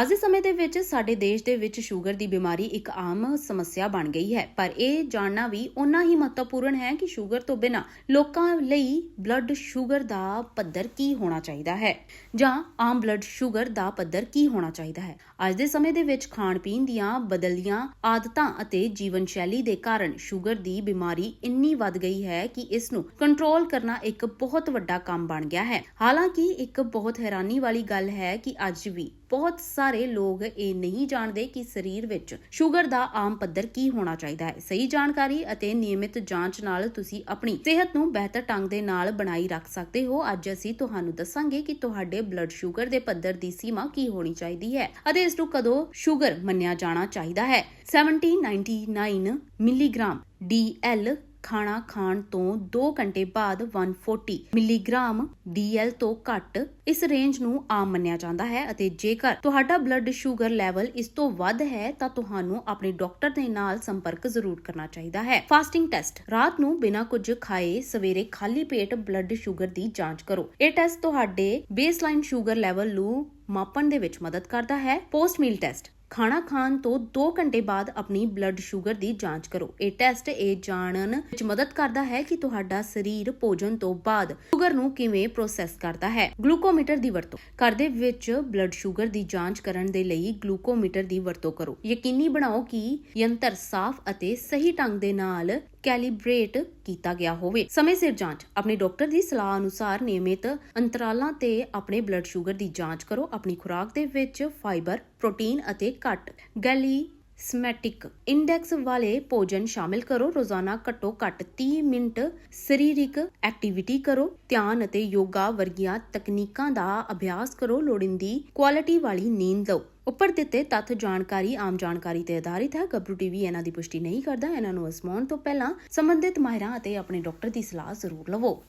ਅੱਜ ਦੇ ਸਮੇਂ ਦੇ ਵਿੱਚ ਸਾਡੇ ਦੇਸ਼ ਦੇ ਵਿੱਚ ਸ਼ੂਗਰ ਦੀ ਬਿਮਾਰੀ ਇੱਕ ਆਮ ਸਮੱਸਿਆ ਬਣ ਗਈ ਹੈ, ਪਰ ਇਹ ਜਾਣਨਾ ਵੀ ਉਨਾ ਹੀ ਮਹੱਤਵਪੂਰਨ ਹੈ ਕਿ ਸ਼ੂਗਰ ਤੋਂ ਬਿਨਾਂ ਲੋਕਾਂ ਲਈ ਬਲੱਡ ਸ਼ੂਗਰ ਦਾ ਪੱਧਰ ਕੀ ਹੋਣਾ ਚਾਹੀਦਾ ਹੈ ਜਾਂ ਆਮ ਬਲੱਡ ਸ਼ੂਗਰ ਦਾ ਪੱਧਰ ਕੀ ਹੋਣਾ ਚਾਹੀਦਾ ਹੈ। ਅੱਜ ਦੇ ਸਮੇਂ ਦੇ ਵਿੱਚ ਖਾਣ ਪੀਣ ਦੀਆਂ ਬਦਲੀਆਂ ਆਦਤਾਂ ਅਤੇ ਜੀਵਨ ਸ਼ੈਲੀ ਦੇ ਕਾਰਨ ਸ਼ੂਗਰ ਦੀ ਬਿਮਾਰੀ ਇੰਨੀ ਵੱਧ ਗਈ ਹੈ ਕਿ ਇਸ ਨੂੰ ਕੰਟਰੋਲ ਕਰਨਾ ਇੱਕ ਬਹੁਤ ਵੱਡਾ ਕੰਮ ਬਣ ਗਿਆ ਹੈ। ਹਾਲਾਂਕਿ ਇੱਕ ਬਹੁਤ ਹੈਰਾਨੀ ਵਾਲੀ ਗੱਲ ਹੈ ਕਿ ਅੱਜ ਵੀ ਬਹੁਤ ਸਾਰੇ ਲੋਕ ਇਹ ਨਹੀਂ ਜਾਣਦੇ ਕਿ ਸਰੀਰ ਵਿੱਚ ਸ਼ੂਗਰ ਦਾ ਆਮ ਪੱਧਰ ਕੀ ਹੋਣਾ ਚਾਹੀਦਾ ਹੈ। ਸਹੀ ਜਾਣਕਾਰੀ ਅਤੇ ਨਿਯਮਿਤ ਜਾਂਚ ਨਾਲ ਤੁਸੀਂ ਆਪਣੀ ਸਿਹਤ ਨੂੰ ਬਿਹਤਰ ਢੰਗ ਦੇ ਨਾਲ ਬਣਾਈ ਰੱਖ ਸਕਦੇ ਹੋ। ਅੱਜ ਅਸੀਂ ਤੁਹਾਨੂੰ ਦੱਸਾਂਗੇ ਕਿ ਤੁਹਾਡੇ ਬਲੱਡ ਸ਼ੂਗਰ ਦੇ ਪੱਧਰ ਦੀ ਸੀਮਾ ਕੀ ਹੋਣੀ ਚਾਹੀਦੀ ਹੈ ਅਤੇ ਇਸ ਨੂੰ ਕਦੋਂ ਸ਼ੂਗਰ ਮੰਨਿਆ ਜਾਣਾ ਚਾਹੀਦਾ ਹੈ। 1799 ਮਿਲੀਗ੍ਰਾਮ DL ਖਾਣਾ ਖਾਣ ਤੋਂ 2 ਘੰਟੇ ਬਾਅਦ 140 ਮਿਲੀਗ੍ਰਾਮ DL ਤੋਂ ਘੱਟ ਇਸ ਰੇਂਜ ਨੂੰ ਆਮ ਮੰਨਿਆ ਜਾਂਦਾ ਹੈ ਅਤੇ ਜੇਕਰ ਤੁਹਾਡਾ ਬਲੱਡ ਸ਼ੂਗਰ ਲੈਵਲ ਇਸ ਤੋਂ ਵੱਧ ਹੈ ਤਾਂ ਤੁਹਾਨੂੰ ਆਪਣੇ ਡਾਕਟਰ ਦੇ ਨਾਲ ਸੰਪਰਕ ਜ਼ਰੂਰ ਕਰਨਾ ਚਾਹੀਦਾ ਹੈ। Fasting test. ਰਾਤ ਨੂੰ ਬਿਨਾਂ ਕੁਝ ਖਾਏ ਸਵੇਰੇ ਖਾਲੀ ਪੇਟ ਬਲੱਡ ਸ਼ੂਗਰ ਦੀ ਜਾਂਚ ਕਰੋ। ਇਹ ਟੈਸਟ ਤੁਹਾਡੇ ਬੇਸਲਾਈਨ ਸ਼ੂਗਰ ਲੈਵਲ ਨੂੰ ਮਾਪਣ ਦੇ ਵਿੱਚ ਮਦਦ ਕਰਦਾ ਹੈ। Post meal test. ਖਾਣਾ ਖਾਣ ਤੋਂ 2 ਘੰਟੇ ਬਾਅਦ ਆਪਣੀ ਬਲੱਡ ਸ਼ੂਗਰ ਦੀ ਜਾਂਚ ਕਰੋ। ਇਹ ਟੈਸਟ ਇਹ ਜਾਣਨ ਵਿੱਚ ਮਦਦ ਕਰਦਾ ਹੈ ਕਿ ਤੁਹਾਡਾ ਸਰੀਰ ਭੋਜਨ ਤੋਂ ਬਾਅਦ ਸ਼ੂਗਰ ਨੂੰ ਕਿਵੇਂ ਪ੍ਰੋਸੈਸ ਕਰਦਾ ਹੈ। ਗਲੂਕੋਮੀਟਰ ਦੀ ਵਰਤੋਂ। ਘਰ ਦੇ ਵਿੱਚ ਬਲੱਡ ਸ਼ੂਗਰ ਦੀ ਜਾਂਚ ਕਰਨ ਦੇ ਲਈ ਗਲੂਕੋਮੀਟਰ ਦੀ ਵਰਤੋਂ ਕਰੋ। ਯਕੀਨੀ ਬਣਾਓ ਕਿ ਯੰਤਰ ਸਾਫ਼ ਅਤੇ ਸਹੀ ਢੰਗ ਦੇ ਨਾਲ ਕੈਲੀਬ੍ਰੇਟ ਕੀਤਾ ਗਿਆ ਹੋਵੇ। ਸਮੇਂ ਸਿਰ ਜਾਂਚ। ਆਪਣੇ ਡਾਕਟਰ ਦੀ ਸਲਾਹ ਅਨੁਸਾਰ ਨਿਯਮਿਤ ਅੰਤਰਾਲਾਂ ਤੇ ਆਪਣੇ ਬਲੱਡ ਸ਼ੂਗਰ ਦੀ ਜਾਂਚ ਕਰੋ। ਆਪਣੀ ਖੁਰਾਕ ਦੇ ਵਿੱਚ ਫਾਈਬਰ ਪ੍ਰੋਟੀਨ ਅਤੇ ਘੱਟ। ਗੈਲੀ ਸਮੈਟਿਕ ਇੰਡੈਕਸ ਵਾਲੇ ਭੋਜਨ ਸ਼ਾਮਿਲ ਕਰੋ। ਰੋਜ਼ਾਨਾ ਘੱਟੋ ਘੱਟ 30 ਮਿੰਟ ਸਰੀਰਕ ਐਕਟੀਵਿਟੀ ਕਰੋ। ਧਿਆਨ ਅਤੇ ਯੋਗਾ ਵਰਗੀਆਂ ਤਕਨੀਕਾਂ ਦਾ ਅਭਿਆਸ ਕਰੋ। ਲੋੜੀਂਦੀ ਕੁਆਲਿਟੀ ਵਾਲੀ ਨੀਂਦ ਲਓ। ਉੱਪਰ ਦਿੱਤੇ ਤੱਥ ਜਾਣਕਾਰੀ, ਆਮ ਜਾਣਕਾਰੀ ਤੇ ਆਧਾਰਿਤ ਹੈ। ਗੱਭਰੂ ਟੀਵੀ ਇਹਨਾਂ ਦੀ ਪੁਸ਼ਟੀ ਨਹੀਂ ਕਰਦਾ। ਇਹਨਾਂ ਨੂੰ ਅਜ਼ਮਾਉਣ ਤੋਂ ਪਹਿਲਾਂ ਸੰਬੰਧਿਤ ਮਾਹਿਰਾਂ ਅਤੇ ਆਪਣੇ ਡਾਕਟਰ ਦੀ ਸਲਾਹ ਜ਼ਰੂਰ ਲਵੋ।